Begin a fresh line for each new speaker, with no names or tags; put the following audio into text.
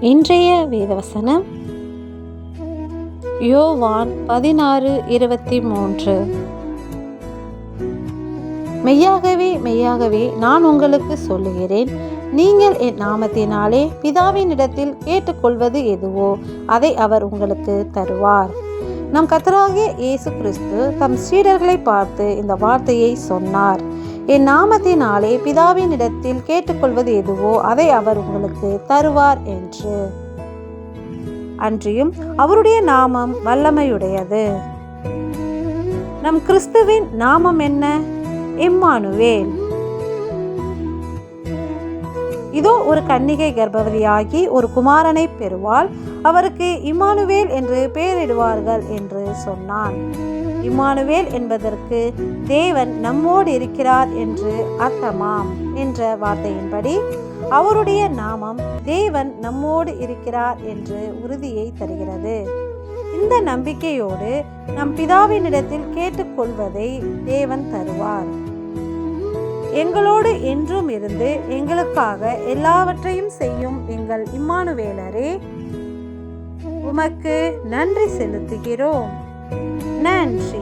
இன்றைய வேதவசனம். யோவான் பதினாறு இருபத்தி மூன்று. மெய்யாகவே மெய்யாகவே நான் உங்களுக்கு சொல்லுகிறேன். நீங்கள் என் நாமத்தினாலே பிதாவினிடத்தில் கேட்டுக்கொள்வது எதுவோ அதை அவர் உங்களுக்கு தருவார். நம் கத்தராகிய இயேசு கிறிஸ்து தம் சீடர்களை பார்த்து இந்த வார்த்தையை சொன்னார். என் நாமத்தினாலே பிதாவினிடத்தில் கேட்டுக்கொள்வது எதுவோ அதை அவர் உங்களுக்கு தருவார் என்று. அன்றியும் அவருடைய நாமம் வல்லமையுடையது. நம் கிறிஸ்துவின் நாமம் என்ன? இம்மானுவேல். இதோ ஒரு கன்னிகை கர்ப்பவதியாகி ஒரு குமாரனை பெறுவாள். அவருக்கு இம்மானுவேல் என்று பெயரிடுவார்கள் என்று சொன்னான். இம்மானுவேல் என்பதற்கு தேவன் நம்மோடு இருக்கிறார் என்று அர்த்தமாம் என்ற வார்த்தையின்படி அவருடைய நாமம் தேவன் நம்மோடு இருக்கிறார் என்று உறுதியை தருகிறது. இந்த நம்பிக்கையோடு நம் பிதாவினிடத்தில் கேட்டுக்கொள்வதை தேவன் தருவார். எங்களோடு என்றும் இருந்து எங்களுக்காக எல்லாவற்றையும் செய்யும் எங்கள் இம்மானுவேலரே உமக்கு நன்றி செலுத்துகிறோம். நன்றி.